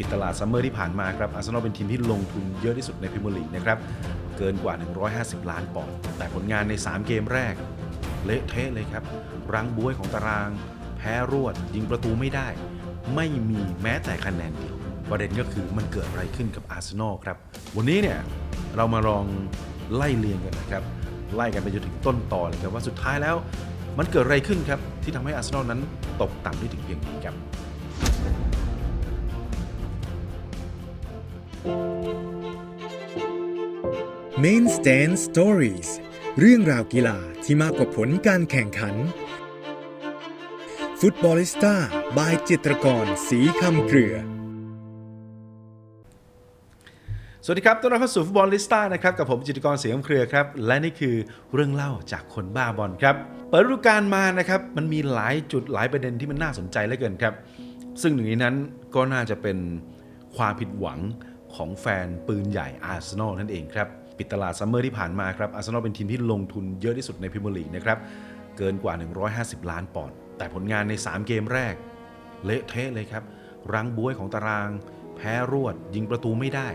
ปิดตลาดซัมเมอร์ที่ผ่านมาครับอาร์เซนอลเป็นทีมที่ลงทุนเยอะที่สุดในพรีเมียร์ลีกนะครับเกินกว่า 150 ล้านปอนด์แต่ผลงานใน 3 เกมแรก เละเทะเลยครับ รังบ้วยของตาราง แพ้รวด ยิงประตูไม่ได้ ไม่มีแม้แต่คะแนนเดียวประเด็นก็คือมันเกิดอะไรขึ้นกับอาร์เซนอลครับ วันนี้เนี่ยเรามาลองไล่เรียงกันนะครับ ไล่กันไปจนถึงต้นตอเลยครับว่าสุดท้ายแล้ว มันเกิดอะไรขึ้นครับที่ทำให้อาร์เซนอลนั้นตกต่ำได้ถึงเพียงนี้ครับ Main Stand Stories เรื่องราวกีฬาที่มากกว่าผลการแข่งขัน ฟุตบอลิสต้าบายจิตรกรสีคำเกลือ สวัสดีครับต้อนรับเข้าสู่ฟุตบอลลิสต้านะครับ กับผมจิตรกรสียงเครือครับ และนี่คือเรื่องเล่าจากคนบ้าบอลครับ เปิดฤดูกาลมานะครับ มันมีหลายจุดหลายประเด็นที่มันน่าสนใจเหลือเกินครับ ซึ่งหนึ่งในนั้นก็น่าจะเป็นความผิดหวัง ของแฟนปืนใหญ่อาร์เซนอลนั่นเองครับ ปิดตลาดซัมเมอร์ที่ผ่านมาครับอาร์เซนอลเป็นทีมที่ลงทุนเยอะที่สุดในพรีเมียร์ลีกนะครับ เกินกว่า 150 ล้านปอนด์แต่ผลงานใน 3 เกมแรก เละเทะเลยครับ รังบ้วยของตาราง แพ้รวด ยิงประตูไม่ได้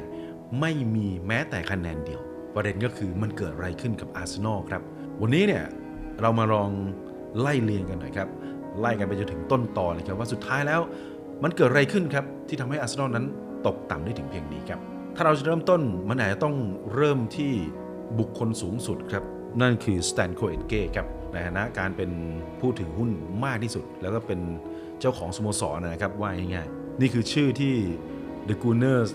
ไม่มีแม้แต่คะแนนเดียว ประเด็นก็คือมันเกิดอะไรขึ้นกับอาร์เซนอลครับ วันนี้เนี่ยเรามาลองไล่เรียงกันหน่อยครับ ไล่กันไปจนถึงต้นตอเลยครับว่าสุดท้ายแล้วมันเกิดอะไรขึ้นครับที่ทำให้อาร์เซนอลนั้น ตกต่ำได้ถึงเพียงนี้ครับ ถ้าเราจะเริ่มต้นมันอาจจะต้องเริ่มที่บุคคลสูงสุดครับ นั่นคือสแตนโคเอ็นเก้ครับในฐานะการเป็นผู้ถือหุ้นมากที่สุด แล้วก็เป็นเจ้าของสโมสรนะครับว่าง่ายๆนี่คือชื่อที่ The Gunners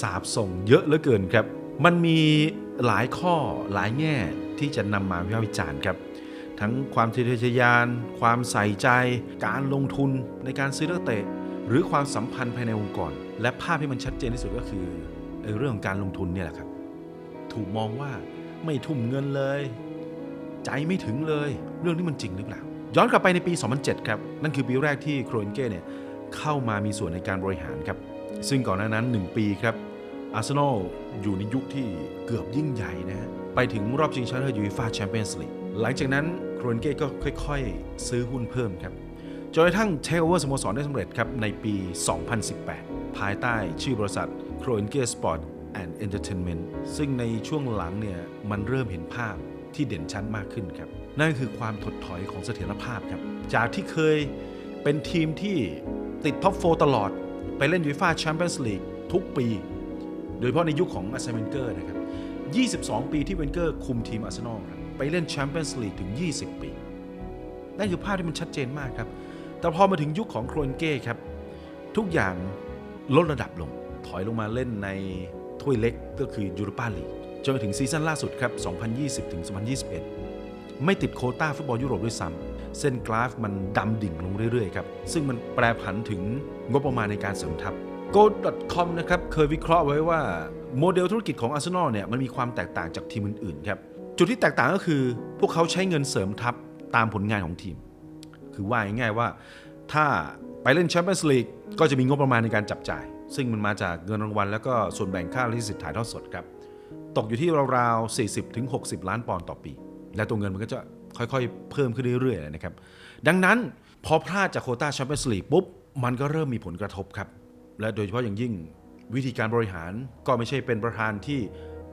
สาบส่งเยอะเหลือเกินครับ มันมีหลายข้อหลายแง่ที่จะนำมาวิพากษ์วิจารณ์ครับทั้งความทะเยอทะยาน ความใส่ใจ การลงทุนในการซื้อนักเตะ หรือความสัมพันธ์ภายในองค์กร และภาพที่มันชัดเจนที่สุดก็คือเรื่องของการลงทุนเนี่ยแหละครับ ถูกมองว่าไม่ทุ่มเงินเลย ใจไม่ถึงเลย เรื่องนี้มันจริงหรือเปล่า ย้อนกลับไปในปี 2007 ครับ นั่นคือปีแรกที่โครเอนเก้เนี่ยเข้ามามีส่วนในการบริหารครับ ซึ่งก่อนหน้านั้น 1 ปีครับอาร์เซนอลอยู่ในยุคที่เกือบยิ่งใหญ่นะฮะไปถึงรอบชิงชนะเลิศยูฟ่าแชมเปี้ยนส์ลีกหลังจากนั้นโครเอนเก้ก็ค่อย ๆ ซื้อหุ้นเพิ่มครับ จนกระทั่งเทคโอเวอร์สโมสรได้สำเร็จครับในปี 2018 ภายใต้ชื่อบริษัท c r o e n g e Sport and Entertainment ซึ่งในช่วงหลังเนี่ยมันเริ่มเห็นภาพที่เด่นชัดมากขึ้นครับ นั่นคือความถดถอยของเสถียรภาพครับ จากที่เคยเป็นทีมที่ติดท็อปโฟตลอด ไปเล่นยูฟ่าแชมเปี้ยนส์ลีกทุกปี โดยเฉพาะในยุคของอาร์เซนอลเวนเกอร์นะครับ 22 ปีที่เวนเกอร์คุมทีมอาร์เซนอลไปเล่นแชมเปี้ยนส์ลีกถึง 20 ปี นั่นคือภาพที่มันชัดเจนมากครับ แต่พอมาถึงยุคของโครนเก้ครับ ทุกอย่างลดระดับลง ถอยลงมาเล่นในถ้วยเล็กก็คือยูโรปาลีกจนถึงซีซั่นล่าสุดครับ 2020ถึง2021 ไม่ติดโคต้าฟุตบอลยุโรปด้วยซ้ำเส้นกราฟมันดำดิ่งลงเรื่อยๆครับซึ่งมันแปรผันถึงงบประมาณในการเสริมทัพ Go.com นะครับเคยวิเคราะห์ไว้ว่าโมเดลธุรกิจของอาร์เซนอลเนี่ยมันมีความแตกต่างจากทีมอื่นๆครับจุดที่แตกต่างก็คือพวกเขาใช้เงินเสริมทัพตามผลงานของทีม คือว่าง่ายๆว่า ถ้าไปเล่นแชมเปี้ยนส์ลีกก็จะมีงบประมาณในการจับจ่าย ซึ่งมันมาจากเงินรางวัล แล้วก็ส่วนแบ่งค่าลิขสิทธิ์ถ่ายทอดสดครับ ตกอยู่ที่ราวๆ 40ถึง60 ล้านปอนด์ต่อปี และตัวเงินมันก็จะค่อยๆ เพิ่มขึ้นเรื่อยๆนะครับ ดังนั้นพอพลาดจากโคต้าแชมเปี้ยนส์ลีกปุ๊บมันก็เริ่มมีผลกระทบครับ และโดยเฉพาะอย่างยิ่งวิธีการบริหารก็ไม่ใช่เป็นประธานที่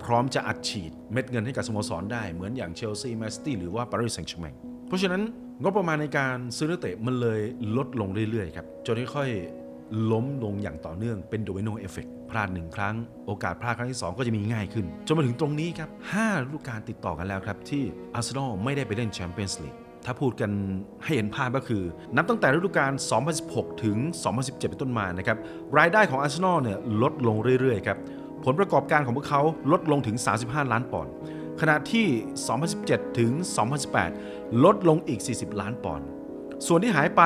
พร้อมจะอัดฉีดเม็ดเงินให้กับสโมสรได้เหมือนอย่างเชลซีแมนซิตี้หรือว่าปารีสแซงต์แชร์แมงเพราะฉะนั้น งบประมาณในการซื้อนักเตะมันเลยลดลงเรื่อยๆครับจนค่อยๆล้มลงอย่างต่อเนื่องเป็นโดมิโนเอฟเฟกพลาดหนึ่งครั้ง โอกาสพลาดครั้งที่ 2 ก็จะมีง่ายขึ้น จนมาถึงตรงนี้ครับ5ฤดูกาลติดต่อกันแล้วครับ ที่อาร์เซนอลไม่ได้ไปเล่นแชมเปี้ยนส์ลีกถ้าพูดกันให้เห็นภาพก็คือ นับตั้งแต่ฤดูกาล 2016 ถึง 2017 เป็นต้นมานะครับรายได้ของอาร์เซนอลเนี่ยลดลงเรื่อยๆครับผลประกอบการของพวกเขาลดลงถึง 35 ล้านปอนด์ ขณะที่ 2017 ถึง 2018 ลดลงอีก 40 ล้านปอนด์ ส่วนที่หายไป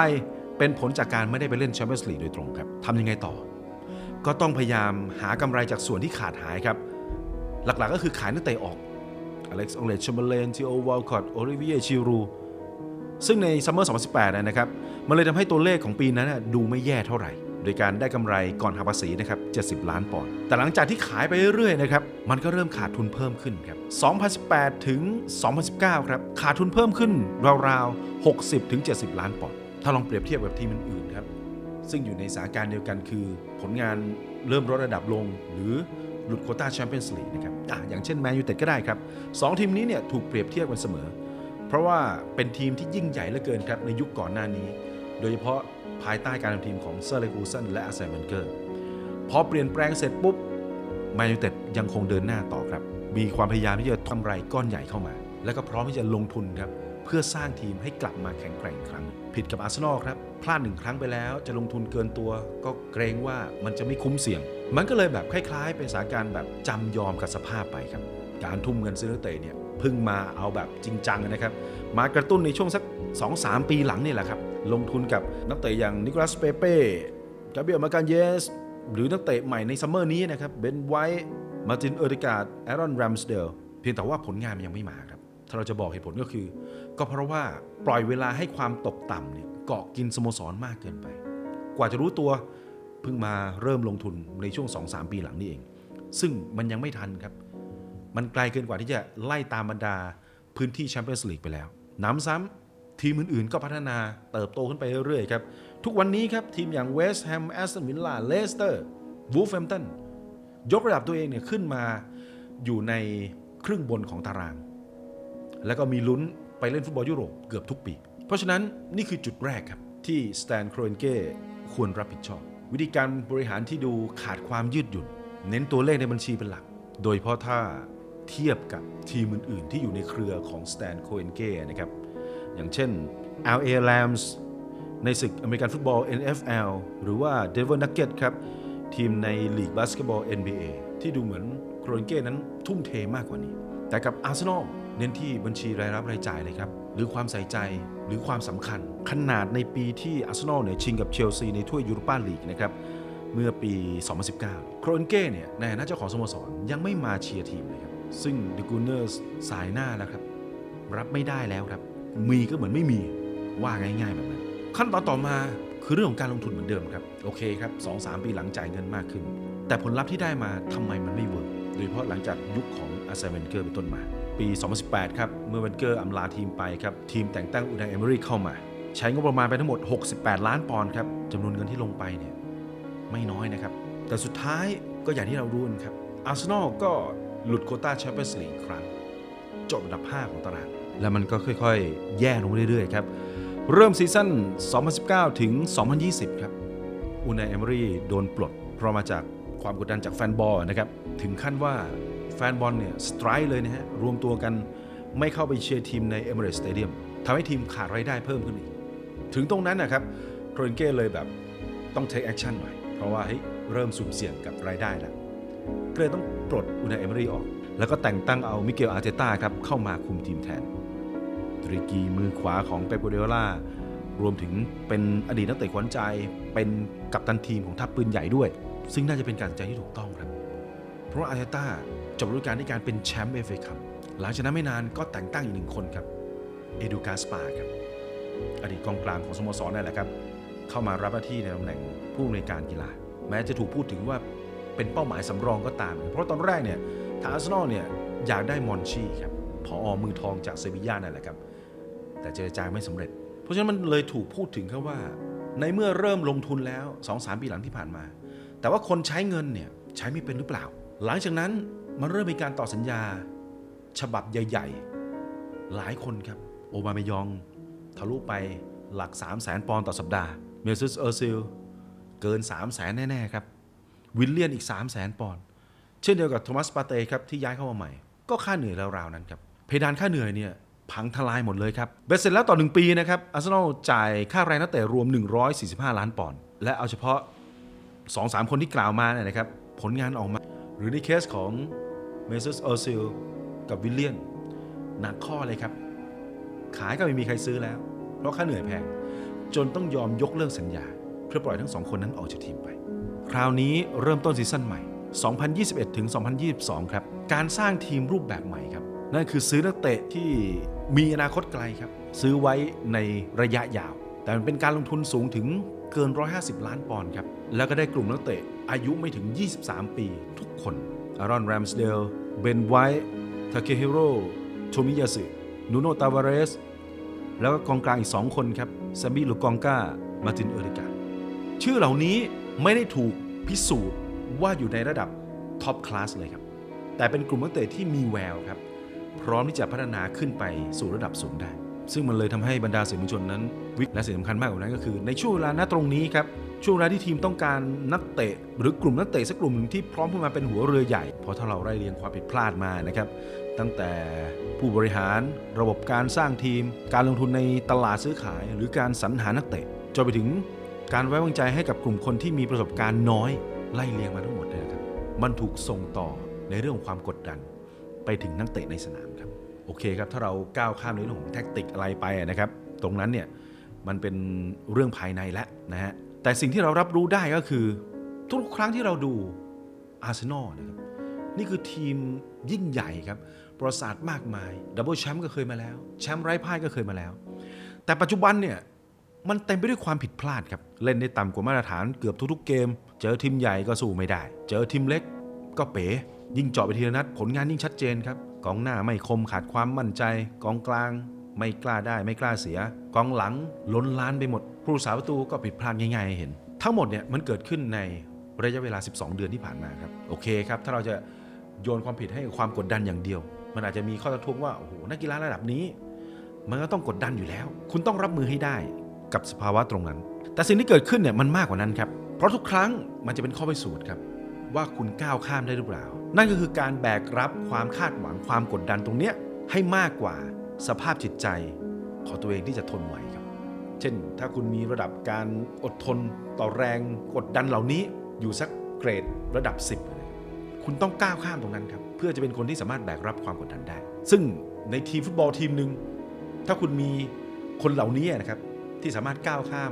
เป็นผลจากการไม่ได้ไปเล่นแชมเปี้ยนส์ลีกโดยตรงครับ ทำยังไงต่อ ก็ต้องพยายามหากำไรจากส่วนที่ขาดหายครับ หลักๆก็คือขายนักเตะออกอเล็กซ์องเลชแชมเบอร์เลนทีโอวอลคอตโอลิเวียชิรูซึ่งในซัมเมอร์ 2018 นะครับ มันเลยทำให้ตัวเลขของปีนั้นดูไม่แย่เท่าไหร่ โดยการได้กำไรก่อนหักภาษีนะครับ70 ล้านปอนด์แต่หลังจากที่ขายไปเรื่อยๆนะครับมันก็เริ่มขาดทุนเพิ่มขึ้นครับ2018 ถึง 2019 ครับขาดทุนเพิ่มขึ้นราวๆ 60 ถึง 70 ล้านปอนด์ถ้าลองเปรียบเทียบกับทีมอื่นๆครับซึ่งอยู่ในสถานการณ์เดียวกันคือ ผลงานเริ่มลดระดับลงหรือหลุดโคต้าแชมเปี้ยนส์ลีกนะครับออย่างเช่นแมนยูเต็ดก็ได้ครับสองทีมนี้เนี่ยถูกเปรียบเทียบกันเสมอ เพราะว่าเป็นทีมที่ยิ่งใหญ่เหลือเกินครับในยุคก่อนหน้านี้ โดยเฉพาะภายใต้การทำทีมของเซอร์เลกูสันและอาเซนเวนเกอร์พอเปลี่ยนแปลงเสร็จปุ๊บแมนยูเต็ดยังคงเดินหน้าต่อครับ มีความพยายามที่จะทำไรก้อนใหญ่เข้ามา แล้วก็พร้อมที่จะลงทุนครับเพื่อสร้างทีมให้กลับมาแข็งแกร่งอีกครั้ง ผิดกับอาร์เซนอลครับ พลาดหนึ่งครั้งไปแล้วจะลงทุนเกินตัว ก็เกรงว่ามันจะไม่คุ้มเสี่ยง มันก็เลยแบบคล้ายๆ เป็นสถานการณ์แบบจำยอมกับสภาพไปครับ การทุ่มเงินซื้อนักเตะเนี่ยพิ่งมาเอาแบบจริงจังนะครับ มากระตุ้นในช่วงสัก 2-3 ปีหลังนี่แหละครับ ลงทุนกับนักเตะอย่างนิโคลัสเปเป้กาเบียลมาการเยส หรือนักเตะใหม่ในซัมเมอร์นี้นะครับเบนไวท์มาตินเออร์ดิการ์ดแอรอนแรมสเดลเพียงแต่ว่าผลงานมันยังไม่มาครับ ถ้าเราจะบอกเหตุผลก็คือ ก็เพราะว่าปล่อยเวลาให้ความตกต่ำเนี่ยเกาะกินสโมสรมากเกินไป กว่าจะรู้ตัวเพิ่งมาเริ่มลงทุนในช่วง 2-3 ปีหลังนี่เอง ซึ่งมันยังไม่ทันครับ มันไกลเกินกว่าที่จะไล่ตามบรรดาพื้นที่แชมเปี้ยนส์ลีกไปแล้ว น้ำซ้ำ ทีมอื่นๆ ก็พัฒนาเติบโตขึ้นไปเรื่อยๆครับ ทุกวันนี้ครับ ทีมอย่างเวสต์แฮมแอสตันวิลล่าเลสเตอร์วูฟแฮมตันยกระดับตัวเองเนี่ยขึ้นมาอยู่ในครึ่งบนของตาราง แล้วก็มีลุ้นไปเล่นฟุตบอลยุโรปเกือบทุกปี เพราะฉะนั้นนี่คือจุดแรกครับ ที่สแตนโครเอนเก้ควรรับผิดชอบ วิธีการบริหารที่ดูขาดความยืดหยุ่น เน้นตัวเลขในบัญชีเป็นหลัก โดยเฉพาะถ้าเทียบกับทีมอื่น ๆ ที่อยู่ในเครือของสแตนโคเอนเก้นะครับ อย่างเช่น LA Rams ในศึกอเมริกันฟุตบอล NFL หรือว่า Denver Nuggets ครับ ทีมในลีกบาสเกตบอล NBA ที่ดูเหมือนโครนเก้นั้นทุ่มเทมากกว่านี้ แต่กับอาร์เซนอลเน้นที่บัญชีรายรับรายจ่ายเลยครับ หรือความใส่ใจหรือความสำคัญ ขนาดในปีที่อาร์เซนอลเนี่ยชิงกับเชลซีในถ้วยยูโรปาลีกนะครับเมื่อปี 2019 โครนเก้เนี่ยในฐานะเจ้าของสโมสรยังไม่มาเชียร์ทีมเลยครับ ซึ่งเดอะกูเนอร์สสายหน้าแล้วครับ รับไม่ได้แล้วครับ มีก็เหมือนไม่มีว่าง่ายๆแบบนั้น ขั้นตอนต่อมาคือเรื่องของการลงทุนเหมือนเดิมครับ โอเคครับ2-3ปีหลังจ่ายเงินมากขึ้น แต่ผลลัพธ์ที่ได้มาทำไมมันไม่เวิร์กโดยเฉพาะหลังจากยุคของอาร์เซนเวนเกอร์เป็นต้นมา ปี 2018 ครับ เมื่อเวนเกอร์อำลาทีมไปครับ ทีมแต่งตั้งอูนายเอเมอรี่เข้ามา ใช้งบประมาณไปทั้งหมด 68 ล้านปอนด์ครับจำนวนเงินที่ลงไปเนี่ยไม่น้อยนะครับ แต่สุดท้ายก็อย่างที่เรารู้นครับอาร์เซนอลก็หลุดโคต้าแชมเปี้ยนส์ลีกอีกครั้ง จบอันดับ 5 ของตาราง แล้วมันก็ค่อยๆ แย่ลงเรื่อยๆครับ เริ่มซีซั่น 2019 ถึง 2020 ครับอูนายเอมรี่โดนปลด เพราะมาจากความกดดันจากแฟนบอลนะครับ ถึงขั้นว่าแฟนบอลเนี่ยสไตร์เลยนะฮะ รวมตัวกันไม่เข้าไปเชียร์ทีมในเอเม r ร t ส s ตเดียมทำให้ทีมขาดรายได้เพิ่มขึ้นอีก ถึงตรงนั้นนะครับโครนเก้เลยแบบต้อง take action หน่อย เพราะว่าเฮ้ยเริ่มสุ่มเสี่ยงกับรายได้แล้วก็เลยต้องปลดอูนายเอมรี่ออก แล้วก็แต่งตั้งเอามิเกลอาร์เตต้าครับเข้ามาคุมทีมแทน ริกีมือขวาของเปปโกเดโอล่ารวมถึงเป็นอดีตนักเตะขวัญใจเป็นกัปตันทีมของทัพปืนใหญ่ด้วย ซึ่งน่าจะเป็นการตัดใจที่ถูกต้องครับ เพราะอาร์เตต้าจบฤดูกาลด้วยการเป็นแชมป์เอฟเอคัพหลังจากนั้นไม่นานก็แต่งตั้งอีกหนึ่งคนครับเอดูกาสปาครับอดีตกองกลางของสโมสรนั่นแหละครับ เข้ามารับหน้าที่ในตำแหน่งผู้อำนวยการกีฬา แม้จะถูกพูดถึงว่าเป็นเป้าหมายสำรองก็ตาม เพราะตอนแรกเนี่ยทางอาร์เซนอลเนี่ยอยากได้มอนชีครับพออมือทองจากเซบีย่านั่นแหละครับ แต่เจรจาไม่สำเร็จ เพราะฉะนั้นมันเลยถูกพูดถึงครับว่า ในเมื่อเริ่มลงทุนแล้ว2-3ปีหลังที่ผ่านมา แต่ว่าคนใช้เงินเนี่ยใช้ไม่เป็นหรือเปล่า หลังจากนั้นมันเริ่มมีการต่อสัญญา ฉบับใหญ่ ๆ หลายคนครับ โอบาเมยอง ทะลุไปหลัก 3 0 0แสนปอนด์ต่อสัปดาห์ เมซุสเออร์ซิลเกิน 3 0 0แสนแน่ ๆ ครับ วิลเลียนอีก 3 0 0แสนปอนด์เช่นเดียวกับโทมัสปาเต้ครับที่ย้ายเข้ามาใหม่ ก็ค่าเหนื่อยราวๆนั้นครับเพดานค่าเหนื่อยเนี่ย พังทลายหมดเลยครับเบ็ดเสร็จแล้วต่อ 1 ปีนะครับอาร์เซนอลจ่ายค่าแรงนักเตะรวม 145 ล้านปอนด์และเอาเฉพาะ 2-3 คนที่กล่าวมาเนี่ยนะครับผลงานออกมา หรือในเคสของเมซุสเออร์ซิลกับวิลเลียนหนักข้อเลยครับ ขายก็ไม่มีใครซื้อแล้ว เพราะค่าเหนื่อยแพง จนต้องยอมยกเลิกสัญญา เพื่อปล่อยทั้งสองคนนั้นออกจากทีมไป คราวนี้เริ่มต้นซีซั่นใหม่ 2021 ถึง 2022 ครับ การสร้างทีมรูปแบบใหม่ครับ นั่นคือซื้อนักเตะที่ มีอนาคตไกลครับ ซื้อไว้ในระยะยาว แต่มันเป็นการลงทุนสูงถึงเกิน 150 ล้านปอนด์ครับ แล้วก็ได้กลุ่มนักเตะอายุไม่ถึง 23 ปีทุกคนอารอนแรมสเดล เบนไวท์ทาเคฮิโร่โทมิยาสึนูโนตาวาเรส แล้วก็กองกลางอีก 2 คนครับซามิลูกองกามาตินเอริกาชื่อเหล่านี้ไม่ได้ถูกพิสูจน์ว่าอยู่ในระดับท็อปคลาสเลยครับ แต่เป็นกลุ่มนักเตะที่มีแววครับ พร้อมที่จะพัฒนาขึ้นไปสู่ระดับสูงได้ ซึ่งมันเลยทำให้บรรดาสื่อมวลชนนั้น วิและสิ่งสำคัญมากกว่านั้นก็คือ ในช่วงเวลาณตรงนี้ครับช่วงเวลาที่ทีมต้องการนักเตะ หรือกลุ่มนักเตะสักกลุ่มหนึ่งที่พร้อมขึ้นมาเป็นหัวเรือใหญ่ เพราะถ้าเราไล่เรียงความผิดพลาดมานะครับตั้งแต่ผู้บริหารระบบการสร้างทีม การลงทุนในตลาดซื้อขาย หรือการสรรหานักเตะจนไปถึงการไว้วางใจให้กับกลุ่มคนที่มีประสบการณ์น้อย ไล่เรียงมาทั้งหมดเลยนะครับ มันถูกส่งต่อในเรื่องของความกดดัน ไปถึงนักเตะในสนามครับโอเคครับ ถ้าเราก้าวข้ามในเรื่องของแท็กติกอะไรไปนะครับ ตรงนั้นเนี่ยมันเป็นเรื่องภายในแล้วนะฮะแต่สิ่งที่เรารับรู้ได้ก็คือ ทุกครั้งที่เราดูอาร์เซนอลนะครับนี่คือทีมยิ่งใหญ่ครับ ประวัติศาสตร์มากมายดับเบิลแชมป์ก็เคยมาแล้ว แชมป์ไร้พ่ายก็เคยมาแล้ว แต่ปัจจุบันเนี่ยมันเต็มไปด้วยความผิดพลาดครับ เล่นได้ต่ำกว่ามาตรฐานเกือบทุกๆเกม เจอทีมใหญ่ก็สู้ไม่ได้ เจอทีมเล็กก็เป๋ ยิ่งเจาะไปทีละนัดผลงานยิ่งชัดเจนครับกองหน้าไม่คมขาดความมั่นใจ กองกลาง ไม่กล้าได้ไม่กล้าเสีย กองหลังล้นล้านไปหมด ผู้รักษาประตูก็ผิดพลาดง่ายๆเห็น ทั้งหมดเนี่ยมันเกิดขึ้นในระยะเวลา 12 เดือนที่ผ่านมาครับโอเคครับถ้าเราจะโยนความผิดให้ความกดดันอย่างเดียว มันอาจจะมีข้อทักท้วงว่าโอ้โหนักกีฬาระดับนี้ มันก็ต้องกดดันอยู่แล้ว คุณต้องรับมือให้ได้กับสภาวะตรงนั้น แต่สิ่งที่เกิดขึ้นเนี่ยมันมากกว่านั้นครับเพราะทุกครั้งมันจะเป็นข้อพิสูจน์ครับว่าคุณก้าวข้ามได้หรือเปล่า นั่นก็คือการแบกรับความคาดหวังความกดดันตรงเนี้ยให้มากกว่าสภาพจิตใจของตัวเองที่จะทนไหวครับ เช่น ถ้าคุณมีระดับการอดทนต่อแรงกดดันเหล่านี้อยู่สักเกรดระดับ 10 คุณต้องก้าวข้ามตรงนั้นครับ เพื่อจะเป็นคนที่สามารถแบกรับความกดดันได้ ซึ่งในทีมฟุตบอลทีมหนึ่งถ้าคุณมีคนเหล่านี้นะครับที่สามารถก้าวข้าม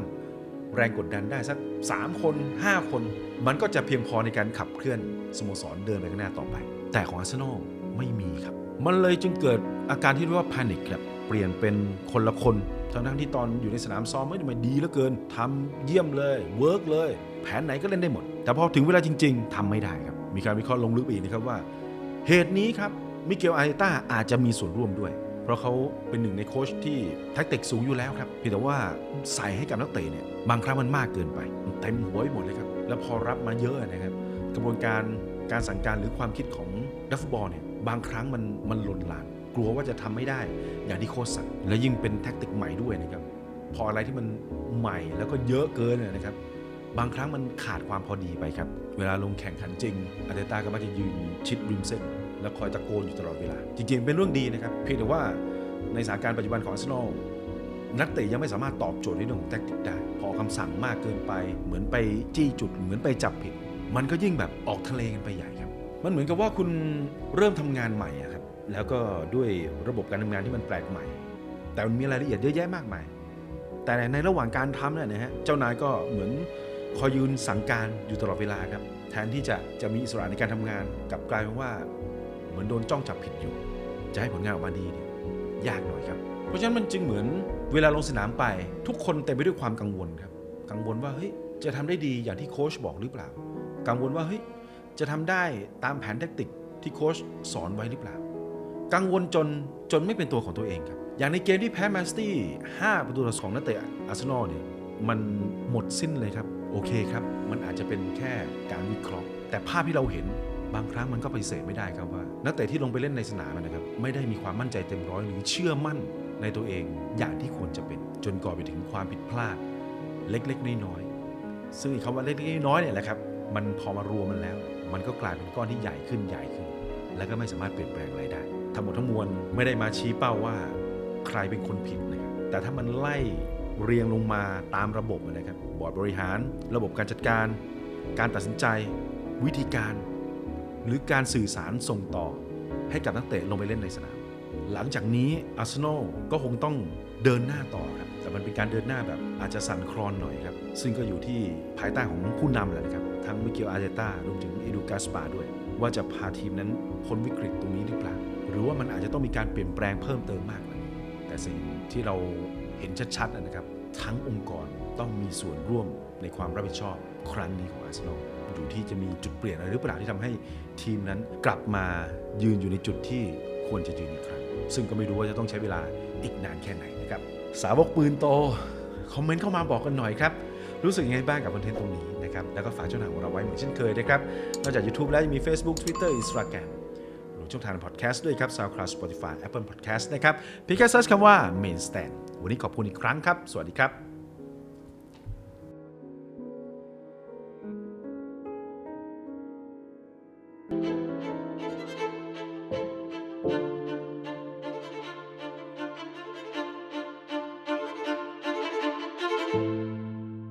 แรงกดดันได้สัก 3 คน 5 คน มันก็จะเพียงพอในการขับเคลื่อนสโมสรเดินไปข้างหน้าต่อไป แต่ของอาร์เซนอลไม่มีครับ มันเลยจึงเกิดอาการที่เรียกว่า panic ครับเปลี่ยนเป็นคนละคนทั้งที่ตอนอยู่ในสนามซ้อมไม่ได้มาดีเหลือเกินทำเยี่ยมเลยเวิร์กเลย แผนไหนก็เล่นได้หมด แต่พอถึงเวลาจริง ๆทำไม่ได้ครับ มีการวิเคราะห์ลงลึกไปอีกนะครับว่า เหตุนี้ครับมิเกลอาร์เตต้าอาจจะมีส่วนร่วมด้วย เพราะเขาเป็นหนึ่งในโค้ชที่แท็กติกสูงอยู่แล้วครับเพียงแต่ว่าใส่ให้กับนักเตะเนี่ย บางครั้งมันมากเกินไปมันเต็มหัวไปหมดเลยครับ แล้วพอรับมาเยอะนะครับ กระบวนการการสั่งการหรือความคิดของนักฟุตบอลเนี่ยบางครั้งมันมันหล่นหลานกลัวว่าจะทำไม่ได้ อย่างที่โค้ชสั่งและยิ่งเป็นแท็กติกใหม่ด้วยนะครับ พออะไรที่มันใหม่แล้วก็เยอะเกินนะครับ บางครั้งมันขาดความพอดีไปครับ เวลาลงแข่งขันจริงอาเตต้าก็มักจะยืนชิดริมเส้น แล้วคอยตะโกนอยู่ตลอดเวลา จริงๆเป็นเรื่องดีนะครับ เพียงแต่ว่าในสถานการณ์ปัจจุบันของอาร์เซนอล นักเตะยังไม่สามารถตอบโจทย์ในเรื่องของแท็กติกได้พอคำสั่งมากเกินไป เหมือนไปจี้จุดเหมือนไปจับผิด มันก็ยิ่งแบบออกทะเลกันไปใหญ่ครับ มันเหมือนกับว่าคุณเริ่มทำงานใหม่ครับแล้วก็ด้วยระบบการทำงานที่มันแปลกใหม่ แต่มันมีรายละเอียดเยอะแยะมากมาย แต่ในระหว่างการทำเนี่ยนะฮะเจ้านายก็เหมือนคอยยืนสั่งการอยู่ตลอดเวลาครับแทนที่จะจะมีอิสระในการทำงานกับกลายเป็นว่า เหมือนโดนจ้องจับผิดอยู่ จะให้ผลงานออกมาดีเนี่ยยากหน่อยครับ เพราะฉะนั้นมันจึงเหมือน เวลาลงสนามไปทุกคนเต็มไปด้วยความกังวลครับ กังวลว่าเฮ้ยจะทำได้ดีอย่างที่โค้ชบอกหรือเปล่า กังวลว่าเฮ้ยจะทำได้ตามแผนแทคติกที่โค้ชสอนไว้หรือเปล่า กังวลจนจนไม่เป็นตัวของตัวเองครับ อย่างในเกมที่แพ้แมสตี้5ประตูต่อสองนักเตะอาร์เซนอลเนี่ยมันหมดสิ้นเลยครับ โอเคครับ มันอาจจะเป็นแค่การวิเคราะห์ แต่ภาพที่เราเห็นบางครั้งมันก็ปฏิเสธไม่ได้ครับว่า นักเตะที่ลงไปเล่นในสนามนะครับ ไม่ได้มีความมั่นใจเต็มร้อยหรือเชื่อมั่น ในตัวเองอย่างที่ควรจะเป็น จนก่อไปถึงความผิดพลาด เล็กๆน้อยๆซึ่งคำว่าเล็กๆน้อยๆเนี่ยแหละครับ มันพอมารวมมันแล้ว มันก็กลายเป็นก้อนที่ใหญ่ขึ้นใหญ่ขึ้น แล้วก็ไม่สามารถเปลี่ยนแปลงอะไรได้ ทั้งหมดทั้งมวลไม่ได้มาชี้เป้าว่าใครเป็นคนผิดนะครับแต่ถ้ามันไล่เรียงลงมาตามระบบนะครับบอร์ดบริหาร ระบบการจัดการ การตัดสินใจ วิธีการ หรือการสื่อสารส่งต่อให้กับนักเตะลงไปเล่นในสนาม หลังจากนี้อาร์เซนอลก็คงต้องเดินหน้าต่อครับ แต่มันเป็นการเดินหน้าแบบอาจจะสั่นคลอนหน่อยครับ ซึ่งก็อยู่ที่ภายใต้ของผู้นำแหละนะครับ ทั้งมิเกลอาร์เตต้ารวมถึงเอดูกาสปาด้วย ว่าจะพาทีมนั้นพ้นวิกฤตตรงนี้หรือเปล่า หรือว่ามันอาจจะต้องมีการเปลี่ยนแปลงเพิ่มเติมมากกว่านี้แต่สิ่งที่เราเห็นชัดๆนะครับ ทั้งองค์กรต้องมีส่วนร่วมในความรับผิดชอบครั้งนี้ของอาร์เซนอลอยู่ที่จะมีจุดเปลี่ยนอะไรหรือเปล่าที่ทำให้ทีมนั้นกลับมายืนอยู่ในจุดที่ ควรจะยืนอีกครั้ง ซึ่งก็ไม่รู้ว่าจะต้องใช้เวลาอีกนานแค่ไหนนะครับ สาวกปืนโต คอมเมนต์เข้ามาบอกกันหน่อยครับ รู้สึกยังไงบ้างกับคอนเทนต์ตรงนี้นะครับ แล้วก็ฝากช่องทางของเราไว้เหมือนเช่นเคยนะครับ นอกจาก YouTube แล้วยังมี Facebook Twitter Instagram รวมช่องทางพอดแคสต์ด้วยครับ SoundCloud Spotify Apple Podcast นะครับเพียงแค่เซิร์ชคำว่า Main Stand วันนี้ขอบคุณอีกครั้งครับ สวัสดีครับ